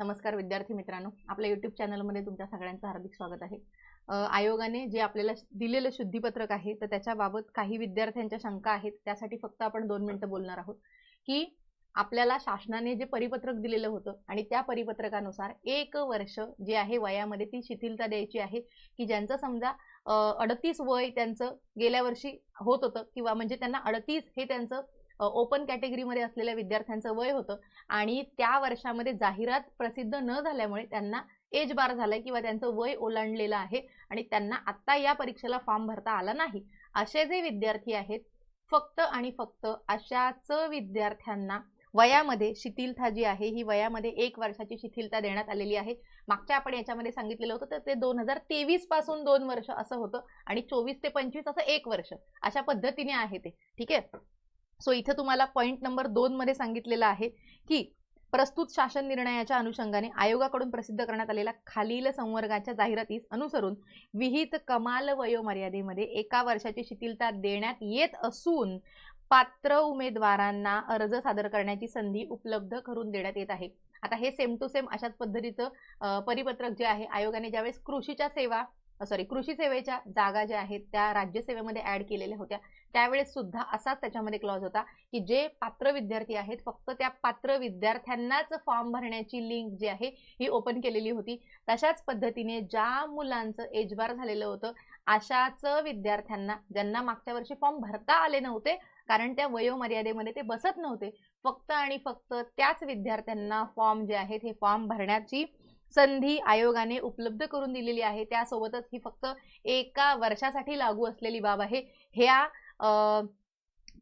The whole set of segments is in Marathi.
नमस्कार विद्यार्थी मित्रांनो. आपल्या युट्यूब चॅनलमध्ये तुमच्या सगळ्यांचं हार्दिक स्वागत आहे. आयोगाने जे आपल्याला दिलेलं शुद्धीपत्रक आहे तर त्याच्याबाबत काही विद्यार्थ्यांच्या शंका आहेत त्यासाठी फक्त आपण दोन मिनिटं बोलणार आहोत. की आपल्याला शासनाने जे परिपत्रक दिलेलं होतं आणि त्या परिपत्रकानुसार एक वर्ष जे आहे वयामध्ये ती शिथिलता द्यायची आहे की ज्यांचं समजा अडतीस वय त्यांचं गेल्या वर्षी होत होतं किंवा म्हणजे त्यांना अडतीस हे त्यांचं ओपन कॅटेगरीमध्ये असलेल्या विद्यार्थ्यांचं वय होतं. आणि त्या वर्षामध्ये जाहिरात प्रसिद्ध न झाल्यामुळे त्यांना एज बार झालाय किंवा त्यांचं वय ओलांडलेलं आहे आणि त्यांना आत्ता या परीक्षेला फॉर्म भरता आला नाही. असे जे विद्यार्थी आहेत फक्त आणि फक्त अशाच विद्यार्थ्यांना वयामध्ये शिथिलता जी आहे ही वयामध्ये एक वर्षाची शिथिलता देण्यात आलेली आहे. मागच्या आपण याच्यामध्ये सांगितलेलं होतं तर ते दोन हजार तेवीसपासून दोन वर्ष असं होतं आणि चोवीस ते पंचवीस असं एक वर्ष अशा पद्धतीने आहे ते. ठीक आहे? सो इथे तुम्हाला पॉईंट नंबर दोन मध्ये सांगितलेलं आहे की प्रस्तुत शासन निर्णयाच्या अनुषंगाने आयोगाकडून प्रसिद्ध करण्यात आलेल्या खालील संवर्गाच्या जाहिरातीस अनुसरून विहित कमाल वयोमर्यादेमध्ये एका वर्षाची शिथिलता देण्यात येत असून पात्र उमेदवारांना अर्ज सादर करण्याची संधी उपलब्ध करून देण्यात येत आहे. आता हे सेम टू सेम अशाच पद्धतीचं परिपत्रक जे आहे आयोगाने ज्यावेळेस कृषीच्या सेवा सॉरी कृषी सेवेच्या जागा ज्या आहेत त्या राज्यसेवेमध्ये ऍड केलेल्या होत्या. त्यावेळेस सुद्धा असाच त्याच्यामध्ये क्लॉज होता की जे पात्र विद्यार्थी आहेत फक्त त्या पात्र विद्यार्थ्यांनाच फॉर्म भरण्याची लिंक जी आहे ही ओपन केलेली होती. तशाच पद्धतीने ज्या मुलांचं एजबार झालेलं होतं अशाच विद्यार्थ्यांना ज्यांना मागच्या वर्षी फॉर्म भरता आले नव्हते कारण त्या वयोमर्यादेमध्ये ते बसत नव्हते फक्त आणि फक्त त्याच विद्यार्थ्यांना फॉर्म जे आहेत हे फॉर्म भरण्याची संधी आयोगाने उपलब्ध करून दिलेली आहे. त्यासोबतच ही फक्त एका वर्षासाठी लागू असलेली बाब आहे. ह्या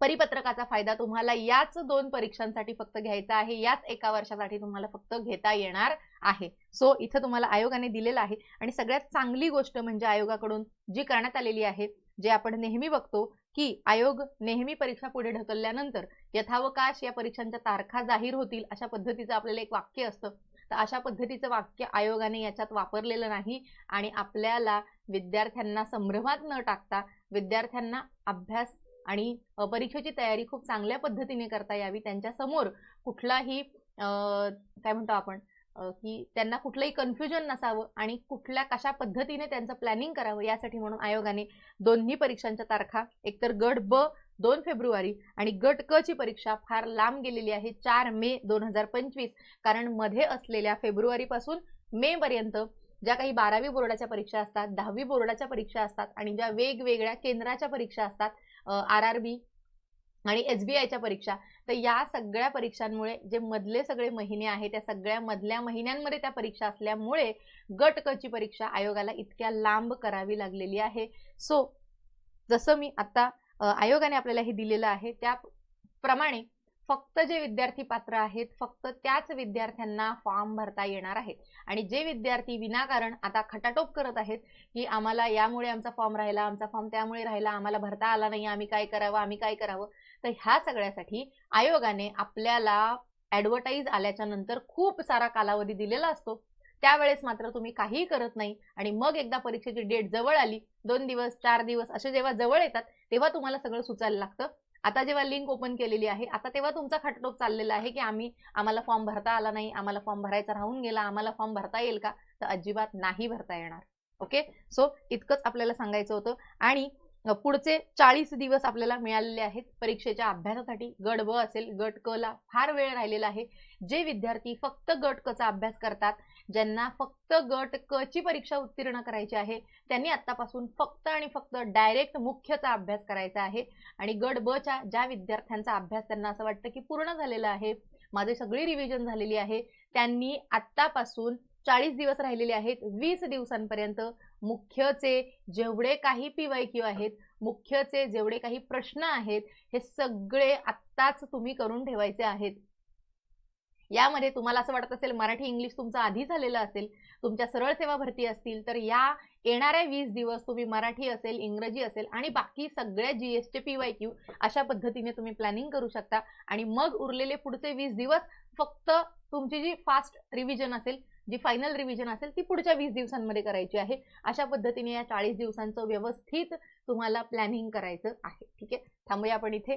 परिपत्रकाचा फायदा तुम्हाला याच दोन परीक्षांसाठी फक्त घ्यायचा आहे. याच एका वर्षासाठी तुम्हाला फक्त घेता येणार आहे. सो इथं तुम्हाला आयोगाने दिलेलं आहे. आणि सगळ्यात चांगली गोष्ट म्हणजे आयोगाकडून जी करण्यात आलेली आहे जे आपण नेहमी बघतो की आयोग नेहमी परीक्षा पुढे ढकलल्यानंतर यथावकाश या परीक्षांच्या तारखा जाहीर होतील अशा पद्धतीचं आपल्याला एक वाक्य असतं. तर अशा पद्धतीचं वाक्य आयोगाने याच्यात वापरलेलं नाही आणि आपल्याला विद्यार्थ्यांना संभ्रमात न टाकता विद्यार्थ्यांना अभ्यास आणि परीक्षेची तयारी खूप चांगल्या पद्धतीने करता यावी त्यांच्यासमोर कुठलाही काय म्हणतो आपण की त्यांना कुठलंही कन्फ्युजन नसावं आणि कुठल्या कशा पद्धतीने त्यांचं प्लॅनिंग करावं यासाठी म्हणून आयोगाने दोन्ही परीक्षांच्या तारखा एकतर गट ब दोन फेब्रुवारी आणि गट क ची परीक्षा फार लांब गेलेली आहे चार मे दोन हजार पंचवीस. कारण मध्ये असलेल्या फेब्रुवारीपासून मे पर्यंत ज्या काही बारावी बोर्डाच्या परीक्षा असतात दहावी बोर्डाच्या परीक्षा असतात आणि ज्या वेगवेगळ्या केंद्राच्या परीक्षा असतात आर आर बी आणि एस बी आयच्या परीक्षा तर या सगळ्या परीक्षांमुळे जे मधले सगळे महिने आहेत त्या सगळ्या मधल्या महिन्यांमध्ये त्या परीक्षा असल्यामुळे गट परीक्षा आयोगाला इतक्या लांब करावी लागलेली आहे. सो जसं मी आत्ता आयोगाने आपल्याला हे दिलेलं आहे त्याप्रमाणे फक्त जे विद्यार्थी पात्र आहेत फक्त त्याच विद्यार्थ्यांना फॉर्म भरता येणार आहेत. आणि जे विद्यार्थी विनाकारण आता खटाटोप करत आहेत की आम्हाला यामुळे आमचा फॉर्म राहिला आमचा फॉर्म त्यामुळे राहिला आम्हाला भरता आला नाही आम्ही काय करावं आम्ही काय करावं तर ह्या सगळ्यासाठी आयोगाने आपल्याला ऍडव्हर्टाईज आल्याच्यानंतर खूप सारा कालावधी दिलेला असतो. त्यावेळेस मात्र तुम्ही काहीही करत नाही. आणि मग एकदा परीक्षेची डेट जवळ आली दोन दिवस चार दिवस असे जेव्हा जवळ येतात तेव्हा तुम्हाला सगळं सुचायला लागतं. आता जेव्हा लिंक ओपन केलेली आहे आता तेव्हा तुमचा खटटोप चाललेला आहे की आम्ही आम्हाला फॉर्म भरता आला नाही आम्हाला फॉर्म भरायचा राहून गेला आम्हाला फॉर्म भरता येईल का? तर अजिबात नाही भरता येणार. ओके सो इतकंच आपल्याला सांगायचं होतं. आणि पुढचे चाळीस दिवस आपल्याला मिळालेले आहेत. परीक्षेच्या अभ्यासासाठी गट ब असेल गट क ला फार वेळ राहिलेला आहे. जे विद्यार्थी फक्त गट कचा अभ्यास करतात ज्यांना फक्त गट क ची परीक्षा उत्तीर्ण करायची आहे त्यांनी आतापासून फक्त आणि फक्त डायरेक्ट मुख्यचा अभ्यास करायचा आहे. आणि गट ब च्या ज्या विद्यार्थ्यांचा अभ्यास त्यांना असं वाटतं की पूर्ण झालेला आहे माझी सगळी रिव्हिजन झालेली आहे त्यांनी आत्तापासून चाळीस दिवस राहिलेले आहेत वीस दिवसांपर्यंत मुख्यचे जेवढे काही पी वाय क्यू आहेत मुख्यचे जेवढे काही प्रश्न आहेत हे सगळे आत्ताच तुम्ही करून ठेवायचे आहेत. यामध्ये तुम्हाला असं वाटत असेल मराठी इंग्लिश तुमचं आधी झालेलं असेल तुमच्या सरळ सेवा भरती असतील तर या येणाऱ्या वीस दिवस तुम्ही मराठी असेल इंग्रजी असेल आणि बाकी सगळ्या G S T P Y Q अशा पद्धतीने तुम्ही प्लॅनिंग करू शकता. आणि मग उरलेले पुढचे वीस दिवस फक्त तुमची जी फास्ट रिव्हिजन असेल जी फायनल रिव्हिजन असेल ती पुढच्या वीस दिवसांमध्ये करायची आहे. अशा पद्धतीने या चाळीस दिवसांचं व्यवस्थित तुम्हाला प्लॅनिंग करायचं आहे. ठीक आहे? थांबूया आपण इथे.